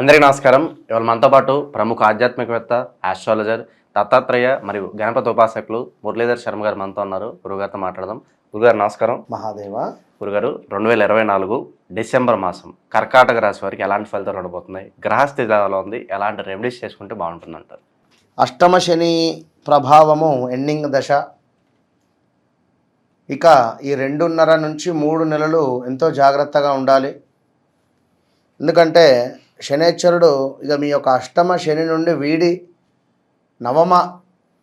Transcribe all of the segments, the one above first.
అందరికీ నమస్కారం. ఇవాళ మనతో పాటు ప్రముఖ ఆధ్యాత్మికవేత్త ఆస్ట్రాలజర్ దత్తాత్రేయ మరియు గణపతి ఉపాసకులు మురళీధర్ శర్మ గారు మనతో ఉన్నారు. గురుగారితో మాట్లాడదాం. గురుగారు నమస్కారం. మహాదేవ. గురుగారు రెండు వేల ఇరవై నాలుగు డిసెంబర్ మాసం కర్కాటక రాశి వారికి ఎలాంటి ఫలితాలు ఉండబోతున్నాయి? గ్రహస్థితి ఎలా ఉంది. ఎలాంటి రెమెడీస్ చేసుకుంటే బాగుంటుంది అంటారు అష్టమ శని ప్రభావము ఎండింగ్ దశ. ఇక ఈ రెండున్నర నుంచి మూడు నెలలు ఎంతో జాగ్రత్తగా ఉండాలి. ఎందుకంటే శనేశ్వరుడు ఇక మీ యొక్క అష్టమ శని నుండి వీడి నవమ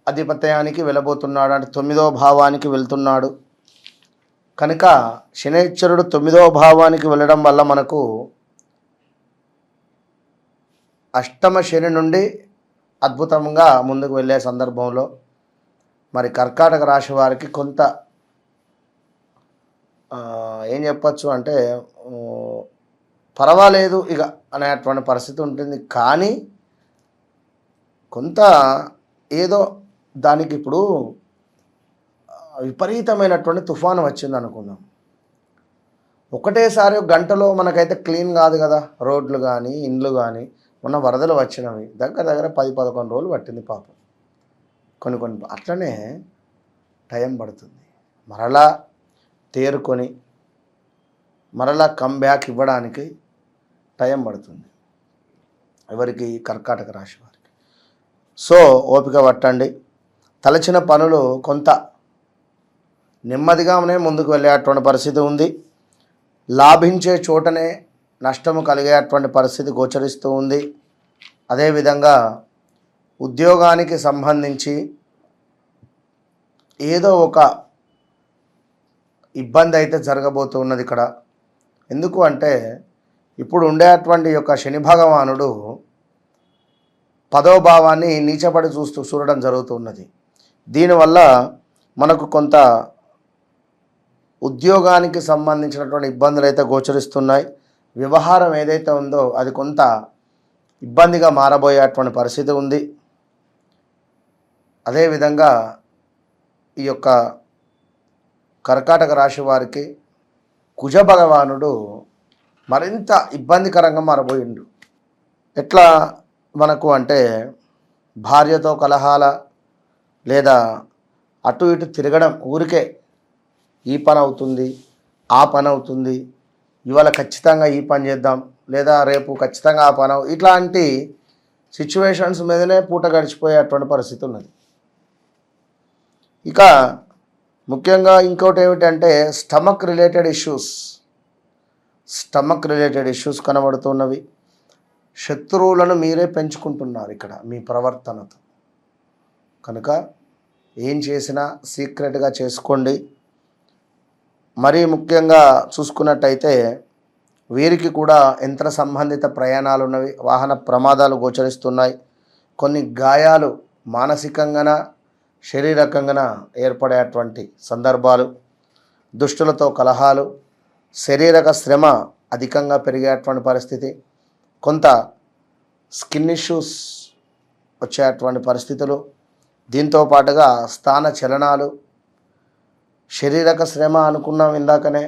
అధిపత్యానికి వెళ్ళబోతున్నాడు అంటే తొమ్మిదో భావానికి వెళ్తున్నాడు. కనుక శనేశ్వరుడు తొమ్మిదో భావానికి వెళ్ళడం వల్ల మనకు అష్టమ శని నుండి అద్భుతంగా ముందుకు వెళ్ళే సందర్భంలో మరి కర్కాటక రాశి వారికి కొంత ఏం చెప్పచ్చు అంటే పర్వాలేదు ఇక అనేటువంటి పరిస్థితి ఉంటుంది. కానీ కొంత ఏదో దానికి ఇప్పుడు విపరీతమైనటువంటి తుఫాను వచ్చింది అనుకుందాం. ఒకటేసారి గంటలో మనకైతే క్లీన్ కాదు కదా రోడ్లు కానీ ఇండ్లు కానీ మొన్న వరదలు వచ్చినవి. దగ్గర దగ్గర పది పదకొండు రోజులు పట్టింది పాపం. కొన్ని కొన్ని అట్లనే టైం పడుతుంది. మరలా తేరుకొని మరలా కమ్ బ్యాక్ ఇవ్వడానికి టైం పడుతుంది. ఎవరికి? కర్కాటక రాశి వారికి. సో ఓపిక పట్టండి. తలచిన పనులు కొంత నెమ్మదిగానే ముందుకు వెళ్ళేటువంటి పరిస్థితి ఉంది. లాభించే చోటనే నష్టము కలిగేటువంటి పరిస్థితి గోచరిస్తూ ఉంది. అదేవిధంగా ఉద్యోగానికి సంబంధించి ఏదో ఒక ఇబ్బంది అయితే జరగబోతున్నది ఇక్కడ. ఎందుకు అంటే ఇప్పుడు ఉండేటువంటి యొక్క శని భగవానుడు పదో భావాన్ని నీచపడి చూస్తూ చూడడం జరుగుతున్నది. దీనివల్ల మనకు కొంత ఉద్యోగానికి సంబంధించినటువంటి ఇబ్బందులు అయితే గోచరిస్తున్నాయి. వ్యవహారం ఏదైతే ఉందో అది కొంత ఇబ్బందిగా మారబోయేటువంటి పరిస్థితి ఉంది. అదేవిధంగా ఈ యొక్క కర్కాటక రాశి వారికి కుజ భగవానుడు మరింత ఇబ్బందికరంగా మారబోయిండు. ఎట్లా మనకు అంటే భార్యతో కలహాల లేదా అటు ఇటు తిరగడం ఊరికే ఈ పని అవుతుంది ఆ పని అవుతుంది ఇవాళ ఖచ్చితంగా ఈ పని చేద్దాం లేదా రేపు ఖచ్చితంగా ఆ పని అవు- ఇట్లాంటి సిచ్యువేషన్స్ మీదనే పూట గడిచిపోయేటువంటి పరిస్థితి ఉన్నది. ఇక ముఖ్యంగా ఇంకోటి ఏమిటంటే stomach related issues. Stomach related issues కనబడుతున్నవి. శత్రువులను మీరే పెంచుకుంటున్నారు ఇక్కడ మీ ప్రవర్తనతో. కనుక ఏం చేసినా సీక్రెట్గా చేసుకోండి. మరీ ముఖ్యంగా చూసుకున్నట్టయితే వీరికి కూడా యంత్ర సంబంధిత ప్రయాణాలు ఉన్నవి వాహన ప్రమాదాలు గోచరిస్తున్నాయి. కొన్ని గాయాలు మానసికంగాన శారీరకంగాన ఏర్పడేటువంటి సందర్భాలు దుష్టులతో కలహాలు శరీరక శ్రమ అధికంగా పెరిగేటువంటి పరిస్థితి కొంత స్కిన్ ఇష్యూస్ వచ్చేటువంటి పరిస్థితులు దీంతో పాటుగా స్థాన చలనాలు శారీరక శ్రమ అనుకున్నాం ఇందాకనే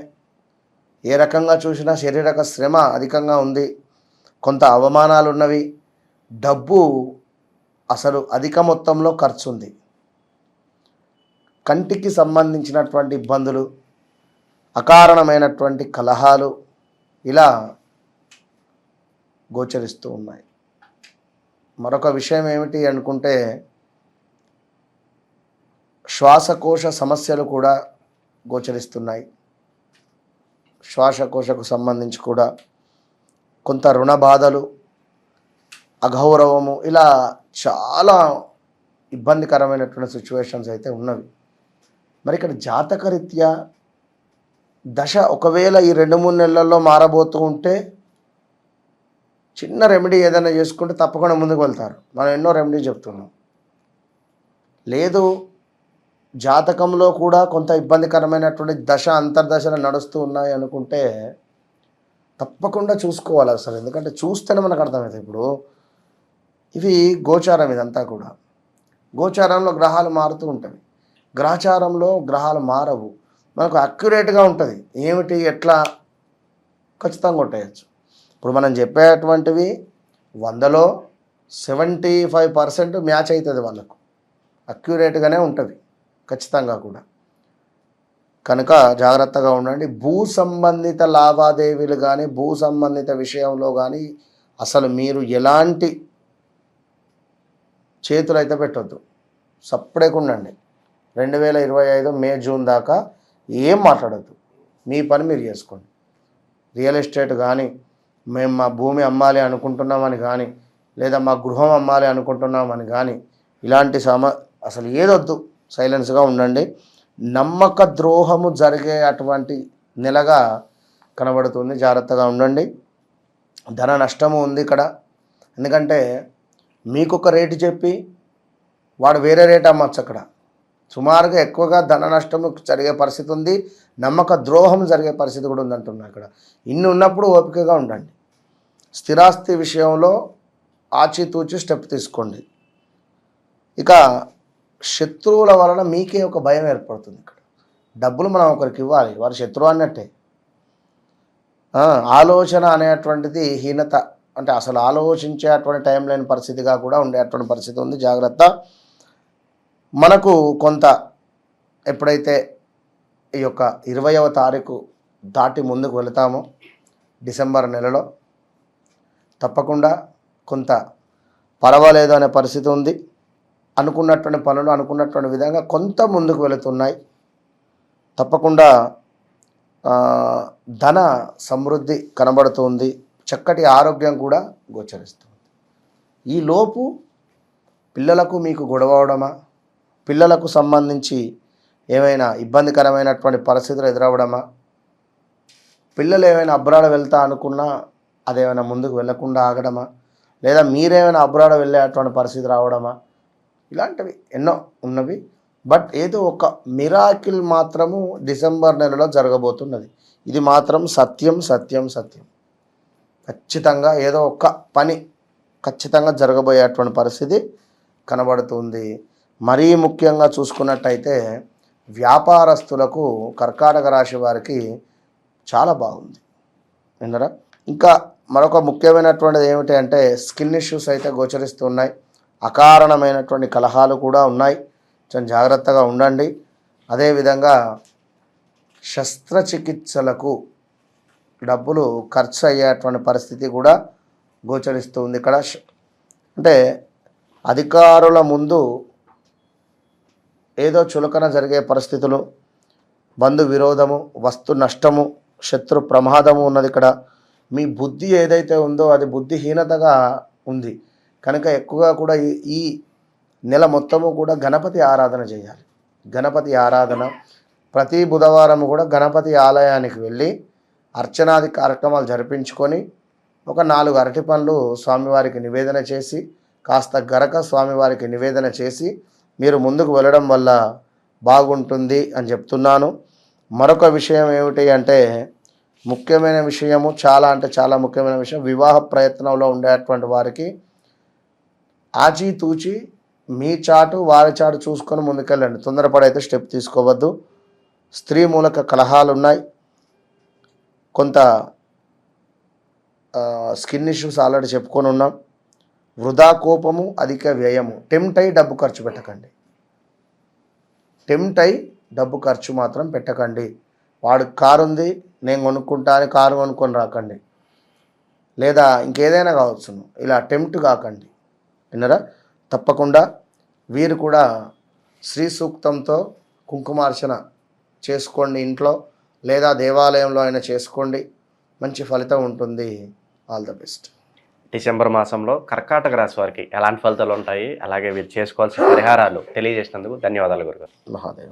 ఏ రకంగా చూసినా శారీరక శ్రమ అధికంగా ఉంది కొంత అవమానాలు ఉన్నవి డబ్బు అసలు అధిక మొత్తంలో ఖర్చు ఉంది కంటికి సంబంధించినటువంటి ఇబ్బందులు అకారణమైనటువంటి కలహాలు ఇలా గోచరిస్తూ ఉన్నాయి. మరొక విషయం ఏమిటి అనుకుంటే శ్వాసకోశ సమస్యలు కూడా గోచరిస్తున్నాయి. శ్వాసకోశకు సంబంధించి కూడా కొంత రుణ బాధలు అగౌరవము ఇలా చాలా ఇబ్బందికరమైనటువంటి సిచ్యువేషన్స్ అయితే ఉన్నవి. మరి ఇక్కడ జాతకరీత్యా దశ ఒకవేళ ఈ రెండు మూడు నెలల్లో మారబోతూ ఉంటే చిన్న రెమెడీ ఏదైనా చేసుకుంటే తప్పకుండా ముందుకు వెళ్తారు. మనం ఎన్నో రెమెడీ చెప్తున్నాం. లేదు జాతకంలో కూడా కొంత ఇబ్బందికరమైనటువంటి దశ అంతర్దశలు నడుస్తూ ఉన్నాయి అనుకుంటే తప్పకుండా చూసుకోవాలి అసలు. ఎందుకంటే చూస్తేనే మనకు అర్థమవుతుంది. ఇప్పుడు ఇవి గోచారం ఇదంతా కూడా. గోచారంలో గ్రహాలు మారుతూ ఉంటాయి. గ్రహచారంలో గ్రహాలు మారవు. మనకు అక్యురేట్గా ఉంటుంది. ఏమిటి ఎట్లా? ఖచ్చితంగా కొట్టేయచ్చు. ఇప్పుడు మనం చెప్పేటువంటివి వందలో సెవెంటీ ఫైవ్ పర్సెంట్ మ్యాచ్ అవుతుంది వాళ్ళకు. అక్యురేట్గానే ఉంటుంది. ఖచ్చితంగా కూడా. కనుక జాగ్రత్తగా ఉండండి. భూ సంబంధిత లావాదేవీలు కానీ భూ సంబంధిత విషయంలో కానీ అసలు మీరు ఎలాంటి చేతులు అయితే పెట్టొద్దు. సప్పుడేకుండండి. రెండు వేల ఇరవై ఐదు మే జూన్ దాకా ఏం మాట్లాడద్దు. మీ పని మీరు చేసుకోండి. రియల్ ఎస్టేట్ కానీ మేము మా భూమి అమ్మాలి అనుకుంటున్నామని కానీ లేదా మా గృహం అమ్మాలి అనుకుంటున్నామని కానీ ఇలాంటి సమ అసలు ఏదొద్దు. సైలెన్స్గా ఉండండి. నమ్మక ద్రోహము జరిగే అటువంటి నెలగా కనబడుతుంది. జాగ్రత్తగా ఉండండి. ధన నష్టము ఉంది ఇక్కడ. ఎందుకంటే మీకు ఒక రేటు చెప్పి వాడు వేరే రేట్ అమ్మచ్చు అక్కడ. సుమారుగా ఎక్కువగా ధన నష్టం జరిగే పరిస్థితి ఉంది. నమ్మక ద్రోహం జరిగే పరిస్థితి కూడా ఉందంటున్నా ఇక్కడ. ఇన్ని ఉన్నప్పుడు ఓపికగా ఉండండి. స్థిరాస్తి విషయంలో ఆచితూచి స్టెప్ తీసుకోండి. ఇక శత్రువుల వలన మీకే ఒక భయం ఏర్పడుతుంది ఇక్కడ. డబ్బులు మనం ఒకరికి ఇవ్వాలి. వారి శత్రువు అన్నట్టే. ఆలోచన అనేటువంటిది హీనత. అంటే అసలు ఆలోచించేటువంటి టైం లేని పరిస్థితిగా కూడా ఉండేటువంటి పరిస్థితి ఉంది. జాగ్రత్త. మనకు కొంత ఎప్పుడైతే ఈ యొక్క ఇరవయవ తారీఖు దాటి ముందుకు వెళతామో డిసెంబర్ నెలలో తప్పకుండా కొంత పర్వాలేదు అనే పరిస్థితి ఉంది. అనుకున్నటువంటి పనులు అనుకున్నటువంటి విధంగా కొంత ముందుకు వెళుతున్నాయి. తప్పకుండా ధన సమృద్ధి కనబడుతుంది. చక్కటి ఆరోగ్యం కూడా గోచరిస్తుంది. ఈ లోపు పిల్లలకు మీకు గొడవ అవడమా? పిల్లలకు సంబంధించి ఏమైనా ఇబ్బందికరమైనటువంటి పరిస్థితులు ఎదురవ్వడమా? పిల్లలు ఏమైనా అబ్రాడ వెళ్తా అనుకున్నా అదేమైనా ముందుకు వెళ్ళకుండా ఆగడమా? లేదా మీరేమైనా అబ్రాడ వెళ్ళేటువంటి పరిస్థితి రావడమా? ఇలాంటివి ఎన్నో ఉన్నవి. బట్ ఏదో ఒక మిరాకిల్ మాత్రము డిసెంబర్ నెలలో జరగబోతున్నది. ఇది మాత్రం సత్యం సత్యం సత్యం. ఖచ్చితంగా ఏదో ఒక పని ఖచ్చితంగా జరగబోయేటువంటి పరిస్థితి కనబడుతుంది. మరీ ముఖ్యంగా చూసుకున్నట్టయితే వ్యాపారస్తులకు కర్కాటక రాశి వారికి చాలా బాగుంది. విన్నరా? ఇంకా మరొక ముఖ్యమైనటువంటిది ఏమిటి అంటే స్కిన్ ఇష్యూస్ అయితే గోచరిస్తున్నాయి అకారణమైనటువంటి కలహాలు కూడా ఉన్నాయి. కొంచెం జాగ్రత్తగా ఉండండి. అదేవిధంగా శస్త్రచికిత్సలకు డబ్బులు ఖర్చు అయ్యేటువంటి పరిస్థితి కూడా గోచరిస్తుంది ఇక్కడ అంటే అధికారుల ముందు ఏదో చులకన జరిగే పరిస్థితులు బంధు విరోధము వస్తు నష్టము శత్రు ప్రమాదము ఉన్నది ఇక్కడ. మీ బుద్ధి ఏదైతే ఉందో అది బుద్ధిహీనతగా ఉంది. కనుక ఎక్కువగా కూడా ఈ ఈ నెల మొత్తము కూడా గణపతి ఆరాధన చేయాలి. గణపతి ఆరాధన. ప్రతి బుధవారం కూడా గణపతి ఆలయానికి వెళ్ళి అర్చనాది కార్యక్రమాలు జరిపించుకొని ఒక నాలుగు అరటి పండ్లు స్వామివారికి నివేదన చేసి కాస్త గరక స్వామివారికి నివేదన చేసి మీరు ముందుకు వెళ్ళడం వల్ల బాగుంటుంది అని చెప్తున్నాను. మరొక విషయం ఏమిటి అంటే ముఖ్యమైన విషయము చాలా అంటే చాలా ముఖ్యమైన విషయం వివాహ ప్రయత్నంలో ఉండేటువంటి వారికి ఆచితూచి మీ చాటు వారి చాటు చూసుకొని ముందుకెళ్ళండి. తొందరపడైతే స్టెప్ తీసుకోవద్దు. స్త్రీ మూలక కలహాలు ఉన్నాయి కొంత స్కిన్ ఇష్యూస్ ఆల్రెడీ చెప్పుకొని ఉన్నాం. వృధా కోపము అధిక వ్యయము. టెంప్ట్ అయి డబ్బు ఖర్చు పెట్టకండి. టెంప్ట్ అయి డబ్బు ఖర్చు మాత్రం పెట్టకండి. వాడు కారు ఉంది నేను కొనుక్కుంటా అని కారు కొనుక్కొని రాకండి. లేదా ఇంకేదైనా కావచ్చు ఇలా టెంప్ట్ కాకండి. విన్నరా? తప్పకుండా వీరు కూడా శ్రీ సూక్తంతో కుంకుమార్చన చేసుకోండి ఇంట్లో లేదా దేవాలయంలో అయినా చేసుకోండి. మంచి ఫలితం ఉంటుంది. All the best. డిసెంబర్ మాసంలో కర్కాటక రాశి వారికి ఎలాంటి ఫలితాలు ఉంటాయి? అలాగే వీరు చేసుకోవాల్సిన పరిహారాలు తెలియజేసినందుకు ధన్యవాదాలు గురుగారు. మహాదేవ.